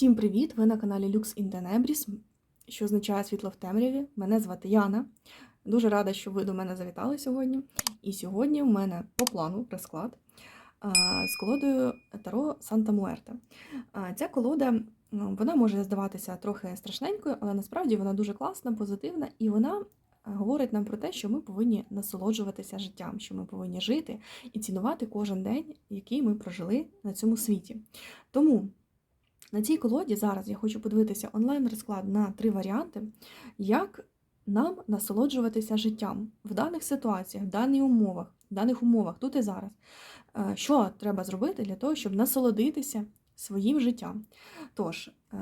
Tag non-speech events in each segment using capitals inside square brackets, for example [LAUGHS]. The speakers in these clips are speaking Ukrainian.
Всім привіт! Ви на каналі Lux in Tenebris, що означає світло в темряві. Мене звати Яна. Дуже рада, що ви до мене завітали сьогодні. І сьогодні в мене по плану розклад з колодою Таро Санта Муерта. Ця колода ну, вона може здаватися трохи страшненькою, але насправді вона дуже класна, позитивна, і вона говорить нам про те, що ми повинні насолоджуватися життям, що ми повинні жити і цінувати кожен день, який ми прожили на цьому світі. Тому. На цій колоді зараз я хочу подивитися онлайн-розклад на три варіанти, як нам насолоджуватися життям в даних ситуаціях, в даних умовах, в даних умовах, тут і зараз. Е, Що треба зробити для того, щоб насолодитися своїм життям? Тож, е,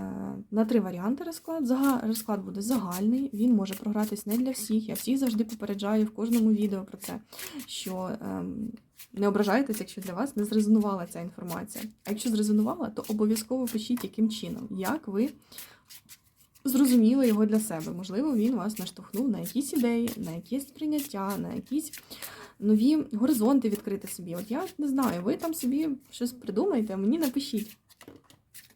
на три варіанти розклад. Розклад буде загальний, він може програтись не для всіх. Я всіх завжди попереджаю в кожному відео про це, що ем, не ображайтеся, якщо для вас не зрезонувала ця інформація. А якщо зрезонувала, то обов'язково пишіть, яким чином, як ви зрозуміли його для себе. Можливо, він вас наштовхнув на якісь ідеї, на якісь прийняття, на якісь нові горизонти відкрити собі. От я не знаю, ви там собі щось придумаєте, мені напишіть.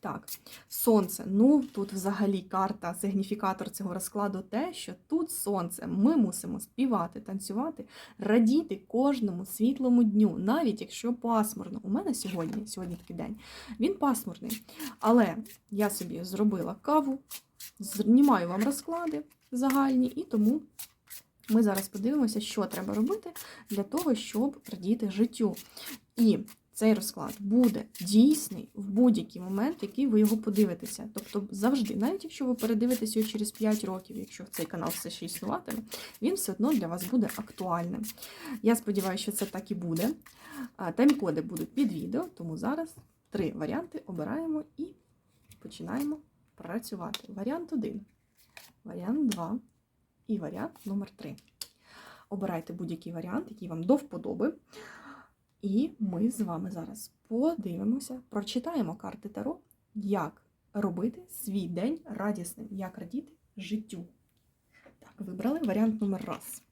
Так, сонце. Ну тут взагалі карта, сигніфікатор цього розкладу те, що тут сонце. Ми мусимо співати, танцювати, радіти кожному світлому дню, навіть якщо пасмурно. У мене сьогодні, сьогодні такий день, він пасмурний. Але я собі зробила каву, знімаю вам розклади загальні, і тому ми зараз подивимося, що треба робити для того, щоб радіти життю. І цей розклад буде дійсний в будь-який момент, який ви його подивитеся. Тобто завжди, навіть якщо ви передивитесь його через 5 років, якщо цей канал все ще існуватиме, він все одно для вас буде актуальним. Я сподіваюся, що це так і буде. Тайм-коди будуть під відео, тому зараз три варіанти обираємо і починаємо працювати. Варіант 1, варіант 2 і варіант номер 3. Обирайте будь-який варіант, який вам до вподоби. І ми з вами зараз подивимося, прочитаємо карти Таро, як робити свій день радісним, як радіти життю. Так, вибрали варіант номер раз.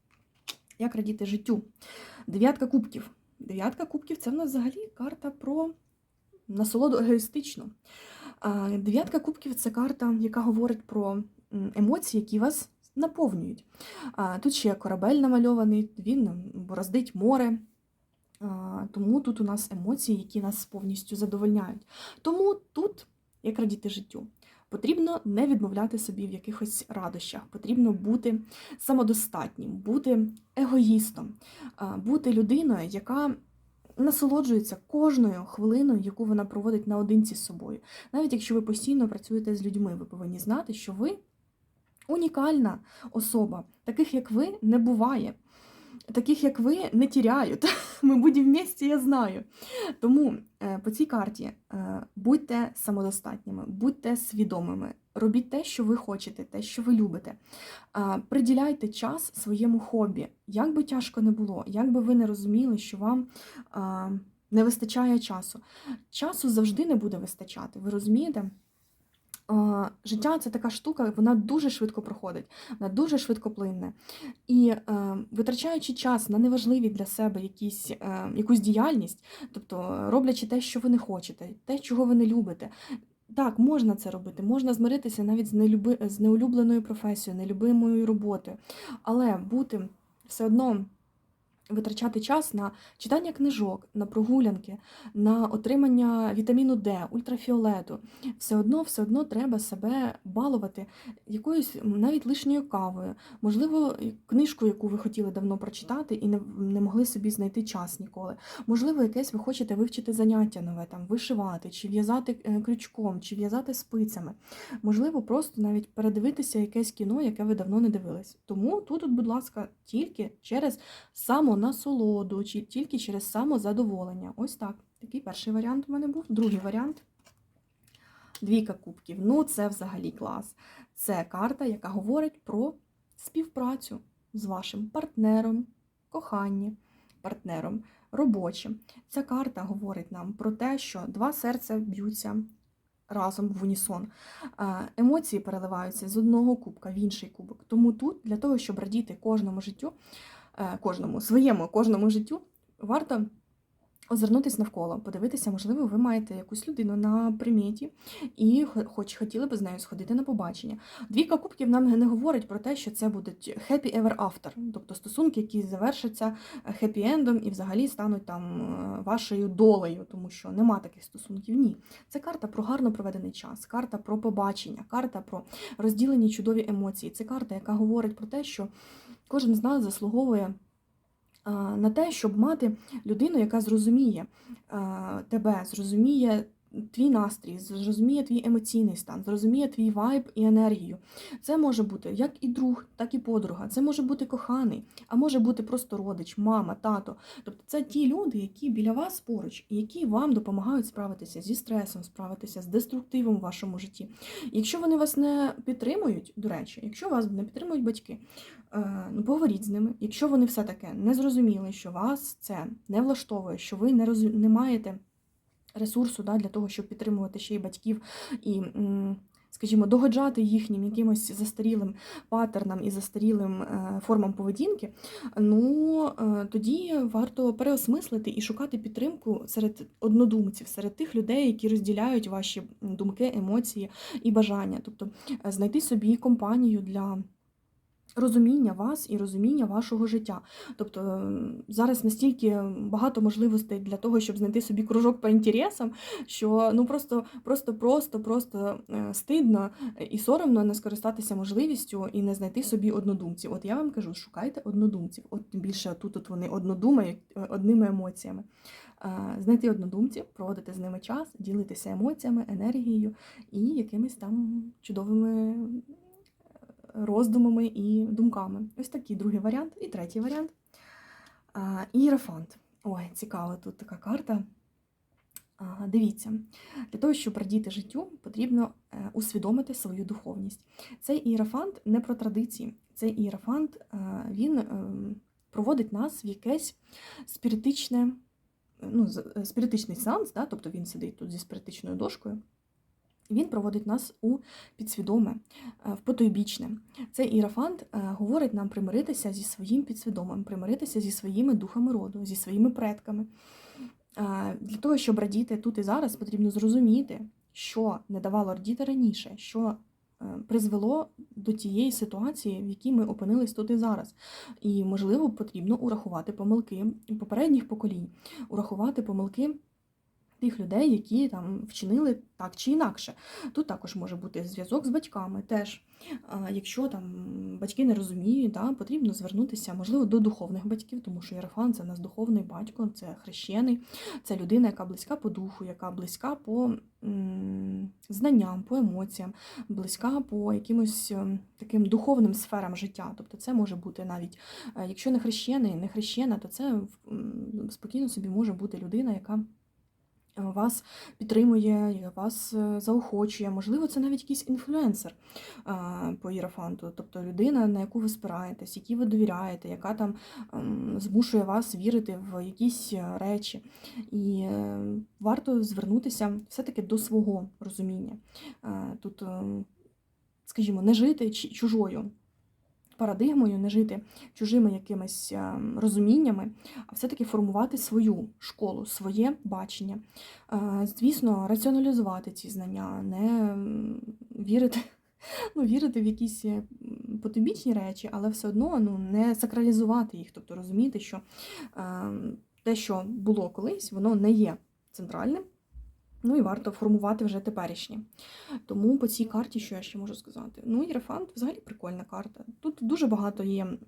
Як радіти життю? Дев'ятка кубків. Дев'ятка кубків це в нас взагалі карта про насолоду егоїстичну. Дев'ятка кубків це карта, яка говорить про емоції, які вас наповнюють. Тут ще корабель намальований, він бороздить море. Тому тут у нас емоції, які нас повністю задовольняють. Тому тут, як радіти життю, потрібно не відмовляти собі в якихось радощах, потрібно бути самодостатнім, бути егоїстом, бути людиною, яка насолоджується кожною хвилиною, яку вона проводить наодинці з собою. Навіть якщо ви постійно працюєте з людьми, ви повинні знати, що ви унікальна особа. Таких, як ви, не буває. Таких, як ви, не тіряють. [LAUGHS] Ми будемо вместе, я знаю. Тому е, по цій карті е, будьте самодостатніми, будьте свідомими, робіть те, що ви хочете, те, що ви любите. Е, Приділяйте час своєму хобі. Як би тяжко не було, як би ви не розуміли, що вам не вистачає часу. Часу завжди не буде вистачати, ви розумієте? Е, Життя це така штука, вона дуже швидко проходить, вона дуже швидко плинне. І е, витрачаючи час на неважливі для себе якісь, е, якусь діяльність, тобто роблячи те, що ви не хочете, те, чого ви не любите. Так, можна це робити, можна змиритися навіть з, нелюби, з неулюбленою професією, нелюбимою роботою, але бути все одно витрачати час на читання книжок, на прогулянки, на отримання вітаміну Д, ультрафіолету. Все одно, все одно треба себе балувати якоюсь навіть лишньою кавою, можливо, книжку, яку ви хотіли давно прочитати і не, не могли собі знайти час ніколи. Можливо, якесь ви хочете вивчити заняття нове, там вишивати, чи в'язати е, крючком, чи в'язати спицями. Можливо, просто навіть передивитися якесь кіно, яке ви давно не дивились. Тому тут, будь ласка, тільки через самонасолоду, чи тільки через самозадоволення. Ось так. Такий перший варіант у мене був. Другий варіант. Двійка кубків. Ну, це взагалі клас. Це карта, яка говорить про співпрацю з вашим партнером, коханні, партнером робочим. Ця карта говорить нам про те, що два серця б'ються разом в унісон. Е, Емоції переливаються з одного кубка в інший кубок. Тому тут, для того, щоб радіти кожному життю, кожному своєму кожному життю, варто озирнутись навколо, подивитися, можливо, ви маєте якусь людину на приміті і хоч хотіли би з нею сходити на побачення. Двійка кубків нам не говорить про те, що це будуть happy ever after, тобто стосунки, які завершаться хеппі-ендом і взагалі стануть там е, вашою долею, тому що нема таких стосунків. Ні. Це карта про гарно проведений час, карта про побачення, карта про розділені чудові емоції. Це карта, яка говорить про те, що кожен з нас заслуговує на те, щоб мати людину, яка зрозуміє тебе, зрозуміє твій настрій, зрозуміє твій емоційний стан, зрозуміє твій вайб і енергію. Це може бути як і друг, так і подруга. Це може бути коханий, а може бути просто родич, мама, тато. Тобто це ті люди, які біля вас поруч, і які вам допомагають справитися зі стресом, справитися з деструктивом в вашому житті. Якщо вони вас не підтримують, до речі, якщо вас не підтримують батьки, е, ну поговоріть з ними. Якщо вони все таке не зрозуміли, що вас це не влаштовує, що ви не роз... не маєте ресурсу да, для того, щоб підтримувати ще й батьків і. Скажімо, догоджати їхнім якимось застарілим паттернам і застарілим е, формам поведінки, ну е, тоді варто переосмислити і шукати підтримку серед однодумців, серед тих людей, які розділяють ваші думки, емоції і бажання. Тобто е, знайти собі компанію для. Розуміння вас і розуміння вашого життя. Тобто зараз настільки багато можливостей для того, щоб знайти собі кружок по інтересам, що ну просто, просто, просто, просто е, стидно і соромно не скористатися можливістю і не знайти собі однодумців. От я вам кажу, шукайте однодумців. От тим більше тут от вони однодумають е, одними емоціями. Е, Знайти однодумців, проводити з ними час, ділитися емоціями, енергією і якимись там чудовими роздумами і думками. Ось такий другий варіант. І третій варіант. Ієрофант. Ой, цікава тут така карта. Дивіться, для того, щоб радіти життю, потрібно е, усвідомити свою духовність. Цей ієрофант не про традиції. Цей ієрофант е, він ем, проводить нас в якесь спіритичне, ну, е, спіритичний сеанс, да? тобто він сидить тут зі спіритичною дошкою. Він проводить нас у підсвідоме, е, в потойбічне. Цей іерофант е, говорить нам примиритися зі своїм підсвідомим, примиритися зі своїми духами роду, зі своїми предками. Е, Для того, щоб радіти тут і зараз, потрібно зрозуміти, що не давало радіти раніше, що призвело до тієї ситуації, в якій ми опинились тут і зараз. І, можливо, потрібно урахувати помилки попередніх поколінь, урахувати помилки тих людей, які там вчинили так чи інакше. Тут також може бути зв'язок з батьками. Теж, якщо там батьки не розуміють, да, потрібно звернутися, можливо, до духовних батьків, тому що Єрофан це у нас духовний батько, це хрещений, це людина, яка близька по духу, яка близька по знанням, по емоціям, близька по якимось ем, таким духовним сферам життя. Тобто це може бути навіть, е, якщо не хрещений, не хрещена, то це спокійно собі може бути людина, яка вас підтримує, вас е, заохочує. Можливо, це навіть якийсь інфлюенсер е, по іерофанту, тобто людина, на яку ви спираєтесь, якій ви довіряєте, яка там ем, змушує вас вірити в якісь е, речі. І е, варто звернутися все-таки до свого розуміння. Е, Тут, е, скажімо, не жити чужою. Парадигмою не жити чужими якимись е, розуміннями, а все-таки формувати свою школу, своє бачення. Е, Звісно, раціоналізувати ці знання, не вірити, [LAUGHS] ну, вірити в якісь е, м, потойбічні речі, але все одно ну, не сакралізувати їх, тобто розуміти, що е, те, що було колись, воно не є центральним. Ну і варто формувати вже теперішнє. Тому по цій карті, що я ще можу сказати? Ну, Єрефант взагалі прикольна карта. Тут дуже багато є е,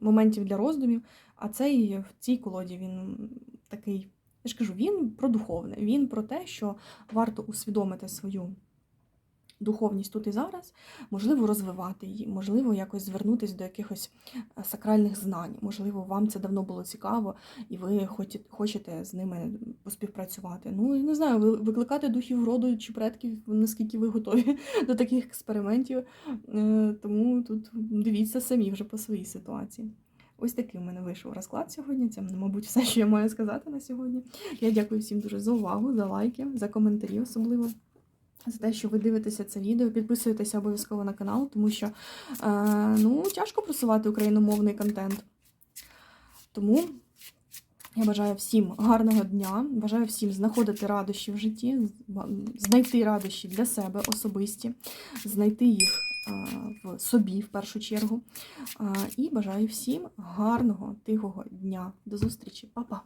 моментів для роздумів, а цей в цій колоді він такий, я ж кажу, він про духовне, він про те, що варто усвідомити свою духовність тут і зараз, можливо, розвивати її, можливо, якось звернутися до якихось е, сакральних знань. Можливо, вам це давно було цікаво, і ви хочете з ними поспівпрацювати. Ну, не знаю, ви- викликати духів роду чи предків, наскільки ви готові [LAUGHS] до таких експериментів. Е, Тому тут дивіться самі вже по своїй ситуації. Ось такий у мене вийшов розклад сьогодні. Це, мабуть, все, що я маю сказати на сьогодні. Я дякую всім дуже за увагу, за лайки, за коментарі особливо. За те, що ви дивитеся це відео, підписуєтеся обов'язково на канал, тому що е, ну, тяжко просувати україномовний контент. Тому Я бажаю всім гарного дня, бажаю всім знаходити радощі в житті, знайти радощі для себе особисті, знайти їх а, в собі в першу чергу. А, І бажаю всім гарного, тихого дня. До зустрічі, Па-па!